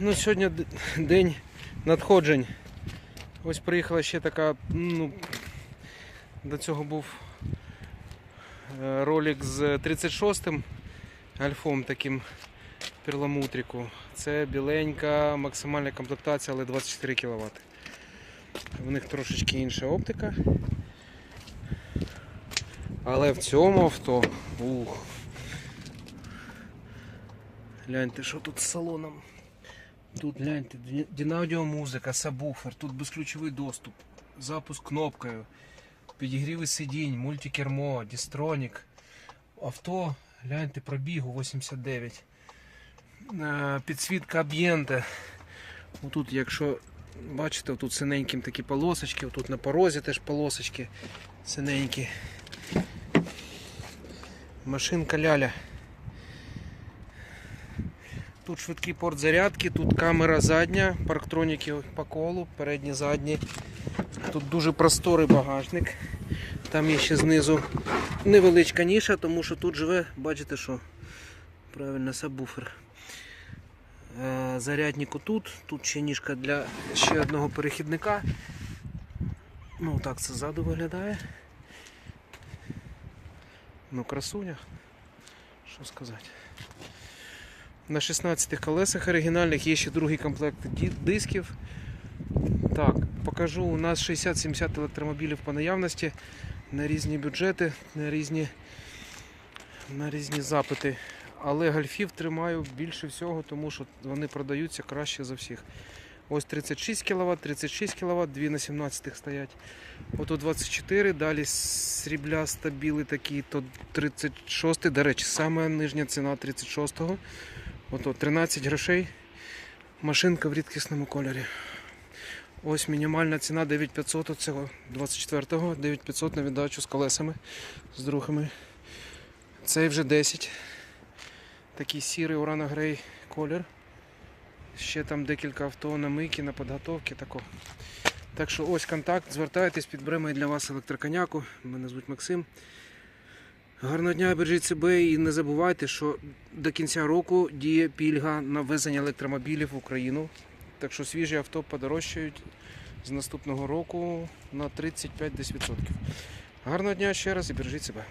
Ну, сьогодні день надходжень. Ось приїхала ще така, ну, до цього був е, ролик з 36-м альфом таким перламутрику. Це біленька, максимальна комплектація, але 24 кВт. В них трошечки інша оптика. Але в цьому авто. Ух. Гляньте, що тут з салоном. Тут гляньте, ді- дінаудіомузика, сабвуфер, тут безключовий доступ, запуск кнопкою, підігріви сидінь, мультикермо, дістронік. Авто, гляньте, пробігу 89. Е, Підсвітка амбієнта. Тут, якщо бачите, тут синеньким такі полосочки, тут на порозі теж полосочки синенькі. Машинка ляля. Тут швидкий порт зарядки, тут камера задня, парктроніки по колу, передні, задні. Тут дуже просторий багажник. Там є ще знизу невеличка ніша, тому що тут живе, бачите що? Правильно, сабвуфер. Е, Зарядник тут, тут ще ніжка для ще одного перехідника. Ну так це ззаду виглядає. Ну, красуня. Що сказати. На 16 колесах оригінальних є ще другий комплект дисків. Так, покажу. У нас 60-70 електромобілів по наявності на різні бюджети, на різні, на різні запити. Але гольфів тримаю більше всього, тому що вони продаються краще за всіх. Ось 36 кВт, 36 кВт, дві на 17 стоять. Ото 24, далі срібля стабіли такі, то 36, до речі, саме нижня ціна 36-го. Ото 13 грошей. Машинка в рідкісному кольорі. Ось мінімальна ціна 9500 оцього 24-го, 9500 на віддачу з колесами, з другими. Цей вже 10. Такий сірий урано грей колір. Ще там декілька авто на мийки, на підготовки. Тако. Так що ось контакт, звертайтесь, підберемо і для вас електроконяку. Мене звуть Максим. Гарного дня, бережіть себе і не забувайте, що до кінця року діє пільга на ввезення електромобілів в Україну. Так що свіжі авто подорожчають з наступного року на 35-10%. Гарного дня ще раз і бережіть себе.